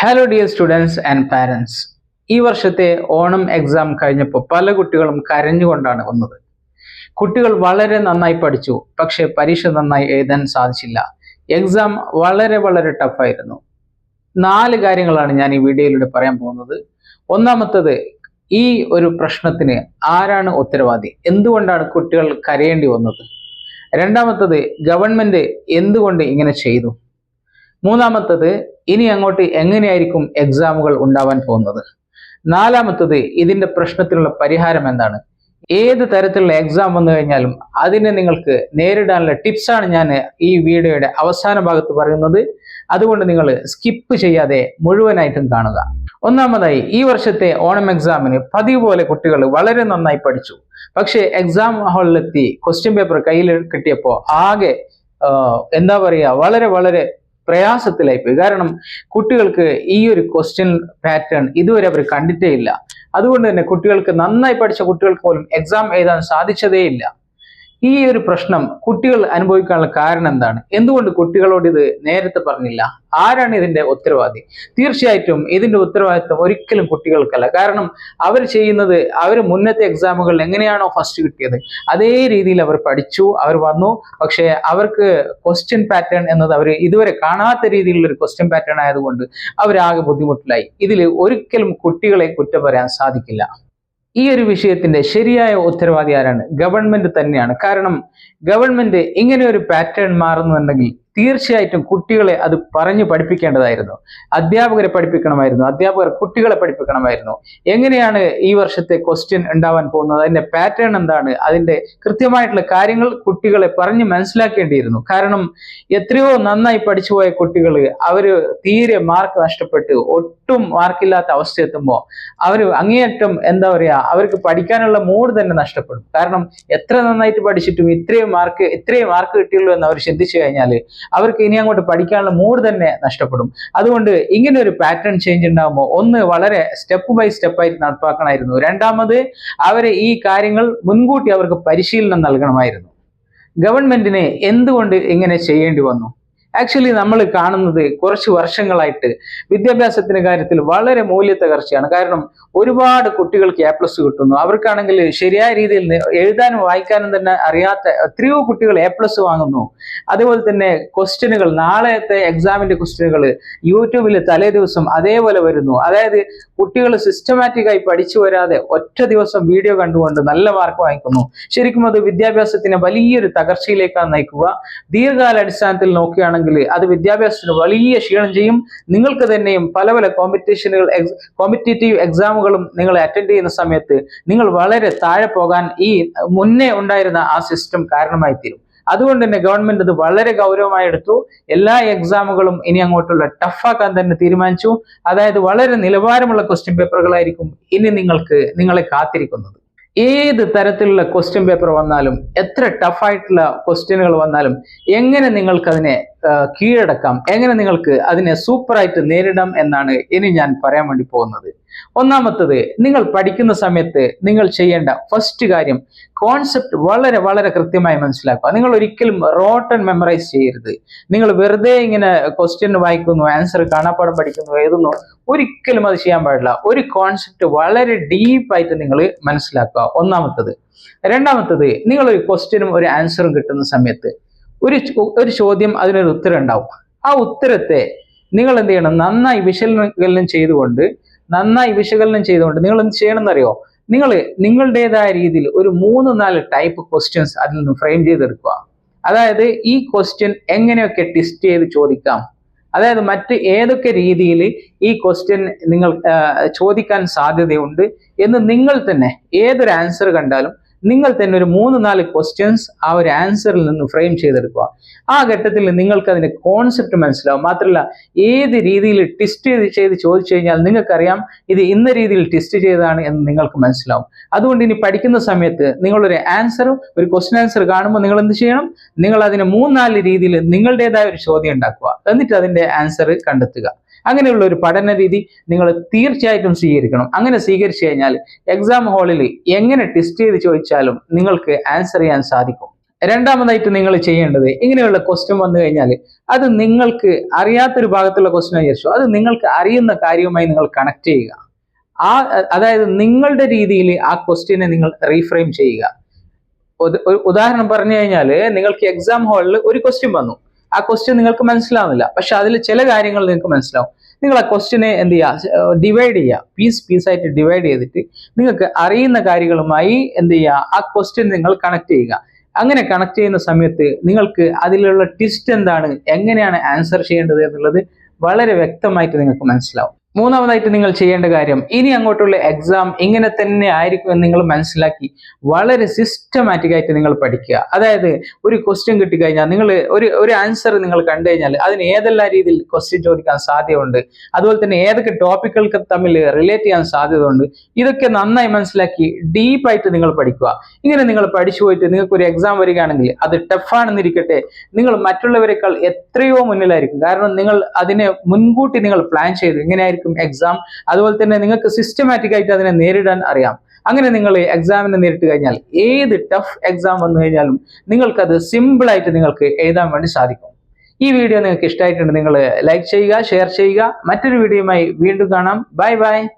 Hello dear students and parents ഈ വർഷത്തെ Onam exam കഴിഞ്ഞപ്പോൾ പല കുട്ടികളും കരഞ്ഞുകൊണ്ടാണ് വന്നത്. കുട്ടികൾ വളരെ നന്നായി പഠിച്ചു പക്ഷെ പരീക്ഷ നന്നായി എഴുതാൻ സാധിച്ചില്ല. എക്സാം വളരെ വളരെ ടഫായിരുന്നു നാല് കാര്യങ്ങളാണ് ഞാൻ ഈ വീഡിയോയിലൂടെ പറയാൻ പോകുന്നത്. ഒന്നാമത്തത് ഈ ഒരു പ്രശ്നത്തിന് ആരാണ് ഉത്തരവാദി? എന്തുകൊണ്ടാണ് കുട്ടികൾ കരയേണ്ടി വന്നത്? രണ്ടാമത്തത് ഗവൺമെന്റ് എന്തുകൊണ്ട് ഇങ്ങനെ ചെയ്തു? മൂന്നാമത്തത് ഇനി അങ്ങോട്ട് എങ്ങനെയായിരിക്കും എക്സാമുകൾ ഉണ്ടാവാൻ പോകുന്നത്? നാലാമത്തത് ഇതിന്റെ പ്രശ്നത്തിനുള്ള പരിഹാരം എന്താണ്? ഏത് തരത്തിലുള്ള എക്സാം വന്നു കഴിഞ്ഞാലും അതിനെ നിങ്ങൾക്ക് നേരിടാനുള്ള ടിപ്സാണ് ഞാൻ ഈ വീഡിയോയുടെ അവസാന ഭാഗത്ത് പറയുന്നത്. അതുകൊണ്ട് നിങ്ങൾ സ്കിപ്പ് ചെയ്യാതെ മുഴുവനായിട്ടും കാണുക. ഒന്നാമതായി ഈ വർഷത്തെ ഓണം എക്സാമിന് പതിവ് പോലെ കുട്ടികൾ വളരെ നന്നായി പഠിച്ചു. പക്ഷേ എക്സാം ഹാളിലെത്തി ക്വസ്റ്റ്യൻ പേപ്പർ കയ്യിൽ കിട്ടിയപ്പോൾ ആകെ എന്താ പറയുക വളരെ വളരെ പ്രയാസത്തിലായി പോയി കാരണം കുട്ടികൾക്ക് ഈ ഒരു ക്വസ്റ്റ്യൻ പാറ്റേൺ ഇതുവരെ അവർ കണ്ടിട്ടേ ഇല്ല. അതുകൊണ്ട് തന്നെ കുട്ടികൾക്ക് നന്നായി പഠിച്ച കുട്ടികൾക്ക് പോലും എക്സാം എഴുതാൻ സാധിച്ചതേ ഇല്ല. ഈ ഒരു പ്രശ്നം കുട്ടികൾ അനുഭവിക്കാനുള്ള കാരണം എന്താണ്? എന്തുകൊണ്ട് കുട്ടികളോട് ഇത് നേരത്തെ പറഞ്ഞില്ല? ആരാണ് ഇതിന്റെ ഉത്തരവാദി? തീർച്ചയായിട്ടും ഇതിന്റെ ഉത്തരവാദിത്വം ഒരിക്കലും കുട്ടികൾക്കല്ല. കാരണം അവർ ചെയ്യുന്നത് അവർ മുന്നത്തെ എക്സാമുകളിൽ എങ്ങനെയാണോ ഫസ്റ്റ് കിട്ടിയത് അതേ രീതിയിൽ അവർ പഠിച്ചു അവർ വന്നു. പക്ഷേ അവർക്ക് ക്വസ്റ്റ്യൻ പാറ്റേൺ എന്നത് അവർ ഇതുവരെ കാണാത്ത രീതിയിലുള്ള ഒരു ക്വസ്റ്റ്യൻ പാറ്റേൺ ആയതുകൊണ്ട് അവരാകെ ബുദ്ധിമുട്ടിലായി. ഇതിൽ ഒരിക്കലും കുട്ടികളെ കുറ്റം പറയാൻ സാധിക്കില്ല. ഈ ഒരു വിഷയത്തിന്റെ ശരിയായ ഉത്തരവാദി ആരാണ്? ഗവൺമെന്റ് തന്നെയാണ്. കാരണം ഗവൺമെന്റ് ഇങ്ങനെ ഒരു പാറ്റേൺ മാറുന്നുണ്ടെങ്കിൽ തീർച്ചയായിട്ടും കുട്ടികളെ അത് പറഞ്ഞു പഠിപ്പിക്കേണ്ടതായിരുന്നു. അധ്യാപകരെ പഠിപ്പിക്കണമായിരുന്നു. അധ്യാപകർ കുട്ടികളെ പഠിപ്പിക്കണമായിരുന്നു. എങ്ങനെയാണ് ഈ വർഷത്തെ ക്വസ്റ്റ്യൻ ഉണ്ടാവാൻ പോകുന്നത്? അതിന്റെ പാറ്റേൺ എന്താണ്? അതിന്റെ കൃത്യമായിട്ടുള്ള കാര്യങ്ങൾ കുട്ടികളെ പറഞ്ഞു മനസ്സിലാക്കേണ്ടിയിരുന്നു. കാരണം എത്രയോ നന്നായി പഠിച്ചുപോയ കുട്ടികൾ അവർ തീരെ മാർക്ക് നഷ്ടപ്പെട്ട്. ഒട്ടും മാർക്കില്ലാത്ത അവസ്ഥ എത്തുമ്പോൾ അവർ അങ്ങേയറ്റം എന്താ പറയാ അവർക്ക് പഠിക്കാനുള്ള മൂഡ് തന്നെ നഷ്ടപ്പെടും. കാരണം എത്ര നന്നായിട്ട് പഠിച്ചിട്ടും ഇത്രയും മാർക്ക് ഇത്രയും മാർക്ക് കിട്ടിയുള്ളൂ എന്ന് അവർ ചിന്തിച്ചു കഴിഞ്ഞാൽ അവർക്ക് ഇനി അങ്ങോട്ട് പഠിക്കാനുള്ള മൂഡ് തന്നെ നഷ്ടപ്പെടും. അതുകൊണ്ട് ഇങ്ങനെ ഒരു പാറ്റേൺ ചേഞ്ച് ഉണ്ടാകുമ്പോൾ ഒന്ന് വളരെ സ്റ്റെപ്പ് ബൈ സ്റ്റെപ്പ് ആയിട്ട് നടപ്പാക്കണമായിരുന്നു. രണ്ടാമത് അവരെ ഈ കാര്യങ്ങൾ മുൻകൂട്ടി അവർക്ക് പരിശീലനം നൽകണമായിരുന്നു. ഗവൺമെന്റിന് എന്തുകൊണ്ട് ഇങ്ങനെ ചെയ്യേണ്ടി വന്നു? ആക്ച്വലി നമ്മൾ കാണുന്നത് കുറച്ച് വർഷങ്ങളായിട്ട് വിദ്യാഭ്യാസത്തിന്റെ കാര്യത്തിൽ വളരെ മൂല്യ തകർച്ചയാണ്. കാരണം ഒരുപാട് കുട്ടികൾക്ക് എ പ്ലസ് കിട്ടുന്നു. അവർക്കാണെങ്കിൽ ശരിയായ രീതിയിൽ എഴുതാനും വായിക്കാനും തന്നെ അറിയാത്ത എത്രയോ കുട്ടികൾ എ പ്ലസ് വാങ്ങുന്നു. അതുപോലെ തന്നെ ക്വസ്റ്റ്യനുകൾ നാളത്തെ എക്സാമിന്റെ ക്വസ്റ്റ്യനുകൾ യൂട്യൂബിൽ തലേ ദിവസം അതേപോലെ വരുന്നു. അതായത് കുട്ടികൾ സിസ്റ്റമാറ്റിക്കായി പഠിച്ചു വരാതെ ഒറ്റ ദിവസം വീഡിയോ കണ്ടുകൊണ്ട് നല്ല മാർക്ക് വാങ്ങിക്കുന്നു. ശരിക്കും അത് വിദ്യാഭ്യാസത്തിന് വലിയൊരു തകർച്ചയിലേക്കാണ് നയിക്കുക. ദീർഘകാല അടിസ്ഥാനത്തിൽ നോക്കുകയാണെങ്കിൽ അത് വിദ്യാഭ്യാസത്തിന് വലിയ ക്ഷീണം ചെയ്യും. നിങ്ങൾക്ക് തന്നെയും പല പല കോമ്പറ്റീഷനുകൾ കോമ്പറ്റേറ്റീവ് എക്സാമുകളും നിങ്ങൾ അറ്റൻഡ് ചെയ്യുന്ന സമയത്ത് നിങ്ങൾ വളരെ താഴെ പോകാൻ ഈ മുന്നേ ഉണ്ടായിരുന്ന ആ സിസ്റ്റം കാരണമായി തീരും അതുകൊണ്ട് തന്നെ ഗവൺമെന്റ് ഇത് വളരെ ഗൗരവമായി എടുത്തു. എല്ലാ എക്സാമുകളും ഇനി അങ്ങോട്ടുള്ള ടഫാക്കാൻ തന്നെ തീരുമാനിച്ചു. അതായത് വളരെ നിലവാരമുള്ള ക്വസ്റ്റ്യൻ പേപ്പറുകളായിരിക്കും ഇനി നിങ്ങൾക്ക് നിങ്ങളെ കാത്തിരിക്കുന്നത്. ഏത് തരത്തിലുള്ള ക്വസ്റ്റ്യൻ പേപ്പർ വന്നാലും എത്ര ടഫായിട്ടുള്ള ക്വസ്റ്റ്യനുകൾ വന്നാലും എങ്ങനെ നിങ്ങൾക്ക് അതിനെ കീഴടക്കാം എങ്ങനെ നിങ്ങൾക്ക് അതിനെ സൂപ്പറായിട്ട് നേരിടാം എന്നാണ് ഇനി ഞാൻ പറയാൻ വേണ്ടി പോകുന്നത്. ഒന്നാമത്തത് നിങ്ങൾ പഠിക്കുന്ന സമയത്ത് നിങ്ങൾ ചെയ്യേണ്ട ഫസ്റ്റ് കാര്യം കോൺസെപ്റ്റ് വളരെ വളരെ കൃത്യമായി മനസ്സിലാക്കുക. നിങ്ങൾ ഒരിക്കലും റോട്ടൺ മെമ്മറൈസ് ചെയ്യരുത്. നിങ്ങൾ വെറുതെ ഇങ്ങനെ ക്വസ്റ്റ്യൻ വായിക്കുന്നു ആൻസർ കാണാപ്പാടം പഠിക്കുന്നു എഴുതുന്നു. ഒരിക്കലും അത് ചെയ്യാൻ പാടില്ല. ഒരു കോൺസെപ്റ്റ് വളരെ ഡീപ്പായിട്ട് നിങ്ങൾ മനസ്സിലാക്കുക. ഒന്നാമത്തത്. രണ്ടാമത്തത് നിങ്ങൾ ഒരു ക്വസ്റ്റ്യനും ഒരു ആൻസറും കിട്ടുന്ന സമയത്ത് ഒരു ഒരു ചോദ്യം അതിനൊരു ഉത്തരം ഉണ്ടാവും. ആ ഉത്തരത്തെ നിങ്ങൾ എന്ത് ചെയ്യണം? നന്നായി വിശകലനം ചെയ്തുകൊണ്ട് നന്നായി വിശകലനം ചെയ്തുകൊണ്ട് നിങ്ങൾ എന്ത് ചെയ്യണം എന്നറിയോ നിങ്ങൾ നിങ്ങളുടേതായ രീതിയിൽ ഒരു മൂന്ന് നാല് ടൈപ്പ് ക്വസ്റ്റ്യൻസ് അതിൽ നിന്ന് ഫ്രെയിം ചെയ്തെടുക്കുക. അതായത് ഈ ക്വസ്റ്റ്യൻ എങ്ങനെയൊക്കെ ടെസ്റ്റ് ചെയ്ത് ചോദിക്കാം. അതായത് മറ്റ് ഏതൊക്കെ രീതിയിൽ ഈ ക്വസ്റ്റ്യൻ നിങ്ങൾ ചോദിക്കാൻ സാധ്യതയുണ്ട് എന്ന് നിങ്ങൾ തന്നെ ഏതൊരു ആൻസർ കണ്ടാലും നിങ്ങൾ തന്നെ ഒരു മൂന്ന് നാല് ക്വസ്റ്റ്യൻസ് ആ ഒരു ആൻസറിൽ നിന്ന് ഫ്രെയിം ചെയ്തെടുക്കുക. ആ ഘട്ടത്തിൽ നിങ്ങൾക്ക് അതിന്റെ കോൺസെപ്റ്റ് മനസ്സിലാവും. മാത്രമല്ല ഏത് രീതിയിൽ ടെസ്റ്റ് ചെയ്ത് ചെയ്ത് ചോദിച്ചു കഴിഞ്ഞാൽ നിങ്ങൾക്കറിയാം ഇത് ഇന്ന രീതിയിൽ ടെസ്റ്റ് ചെയ്തതാണ് എന്ന് നിങ്ങൾക്ക് മനസ്സിലാവും. അതുകൊണ്ട് ഇനി പഠിക്കുന്ന സമയത്ത് നിങ്ങളൊരു ആൻസർ ഒരു ക്വസ്റ്റ്യൻ ആൻസർ കാണുമ്പോൾ നിങ്ങൾ എന്ത് ചെയ്യണം? നിങ്ങൾ അതിനെ മൂന്നാൽ രീതിയിൽ നിങ്ങളുടേതായ ഒരു ചോദ്യം ഉണ്ടാക്കുക. എന്നിട്ട് അതിന്റെ ആൻസർ കണ്ടെത്തുക. അങ്ങനെയുള്ള ഒരു പഠന രീതി നിങ്ങൾ തീർച്ചയായിട്ടും സ്വീകരിക്കണം. അങ്ങനെ സ്വീകരിച്ചു കഴിഞ്ഞാൽ എക്സാം ഹാളിൽ എങ്ങനെ ടെസ്റ്റ് ചെയ്ത് ചോദിച്ചാലും നിങ്ങൾക്ക് ആൻസർ ചെയ്യാൻ സാധിക്കും. രണ്ടാമതായിട്ട് നിങ്ങൾ ചെയ്യേണ്ടത് ഇങ്ങനെയുള്ള ക്വസ്റ്റ്യൻ വന്നു കഴിഞ്ഞാൽ അത് നിങ്ങൾക്ക് അറിയാത്തൊരു ഭാഗത്തുള്ള ക്വസ്റ്റ്യൻ വിചാരിച്ചു അത് നിങ്ങൾക്ക് അറിയുന്ന കാര്യവുമായി നിങ്ങൾ കണക്ട് ചെയ്യുക. ആ അതായത് നിങ്ങളുടെ രീതിയിൽ ആ ക്വസ്റ്റ്യനെ നിങ്ങൾ റീഫ്രെയിം ചെയ്യുക. ഉദാഹരണം പറഞ്ഞു കഴിഞ്ഞാൽ നിങ്ങൾക്ക് എക്സാം ഹാളിൽ ഒരു ക്വസ്റ്റ്യൻ വന്നു. ആ ക്വസ്റ്റ്യൻ നിങ്ങൾക്ക് മനസ്സിലാവുന്നില്ല. പക്ഷെ അതിൽ ചില കാര്യങ്ങൾ നിങ്ങൾക്ക് മനസ്സിലാവും. നിങ്ങൾ ആ ക്വസ്റ്റ്യനെ എന്ത് ചെയ്യുക ഡിവൈഡ് ചെയ്യുക. പീസ് പീസായിട്ട് ഡിവൈഡ് ചെയ്തിട്ട് നിങ്ങൾക്ക് അറിയുന്ന കാര്യങ്ങളുമായി എന്ത് ചെയ്യുക ആ ക്വസ്റ്റ്യൻ നിങ്ങൾ കണക്ട് ചെയ്യുക. അങ്ങനെ കണക്ട് ചെയ്യുന്ന സമയത്ത് നിങ്ങൾക്ക് അതിലുള്ള ട്വിസ്റ്റ് എന്താണ്? എങ്ങനെയാണ് ആൻസർ ചെയ്യേണ്ടത് എന്നുള്ളത് വളരെ വ്യക്തമായിട്ട് നിങ്ങൾക്ക് മനസ്സിലാവും. മൂന്നാമതായിട്ട് നിങ്ങൾ ചെയ്യേണ്ട കാര്യം ഇനി അങ്ങോട്ടുള്ള എക്സാം ഇങ്ങനെ തന്നെ ആയിരിക്കും എന്ന് നിങ്ങൾ മനസ്സിലാക്കി വളരെ സിസ്റ്റമാറ്റിക് ആയിട്ട് നിങ്ങൾ പഠിക്കുക. അതായത് ഒരു ക്വസ്റ്റ്യൻ കിട്ടിക്കഴിഞ്ഞാൽ നിങ്ങൾ ഒരു ഒരു ആൻസർ നിങ്ങൾ കണ്ടു കഴിഞ്ഞാൽ അതിന് ഏതെല്ലാം രീതിയിൽ ക്വസ്റ്റ്യൻ ചോദിക്കാൻ സാധ്യതയുണ്ട് അതുപോലെ തന്നെ ഏതൊക്കെ ടോപ്പിക്കുകൾക്ക് തമ്മിൽ റിലേറ്റ് ചെയ്യാൻ സാധ്യതയുണ്ട് ഇതൊക്കെ നന്നായി മനസ്സിലാക്കി ഡീപ്പായിട്ട് നിങ്ങൾ പഠിക്കുക. ഇങ്ങനെ നിങ്ങൾ പഠിച്ചു പോയിട്ട് നിങ്ങൾക്ക് ഒരു എക്സാം വരികയാണെങ്കിൽ അത് ടഫാണെന്നിരിക്കട്ടെ നിങ്ങൾ മറ്റുള്ളവരെക്കാൾ എത്രയോ മുന്നിലായിരിക്കും. കാരണം നിങ്ങൾ അതിനെ മുൻകൂട്ടി നിങ്ങൾ പ്ലാൻ ചെയ്തു. ഇങ്ങനെയായിരിക്കും എക്സാം അതുപോലെ തന്നെ നിങ്ങൾക്ക് സിസ്റ്റമാറ്റിക് ആയിട്ട് അതിനെ നേരിടാൻ അറിയാം. അങ്ങനെ നിങ്ങൾ എക്സാമിനെ നേരിട്ട് കഴിഞ്ഞാൽ ഏത് ടഫ് എക്സാം വന്നു കഴിഞ്ഞാലും നിങ്ങൾക്കത് സിമ്പിളായിട്ട് നിങ്ങൾക്ക് എഴുതാൻ വേണ്ടി സാധിക്കും. ഈ വീഡിയോ നിങ്ങൾക്ക് ഇഷ്ടമായിട്ടുണ്ട് നിങ്ങൾ ലൈക്ക് ചെയ്യുക ഷെയർ ചെയ്യുക. മറ്റൊരു വീഡിയോയുമായി വീണ്ടും കാണാം. Bye bye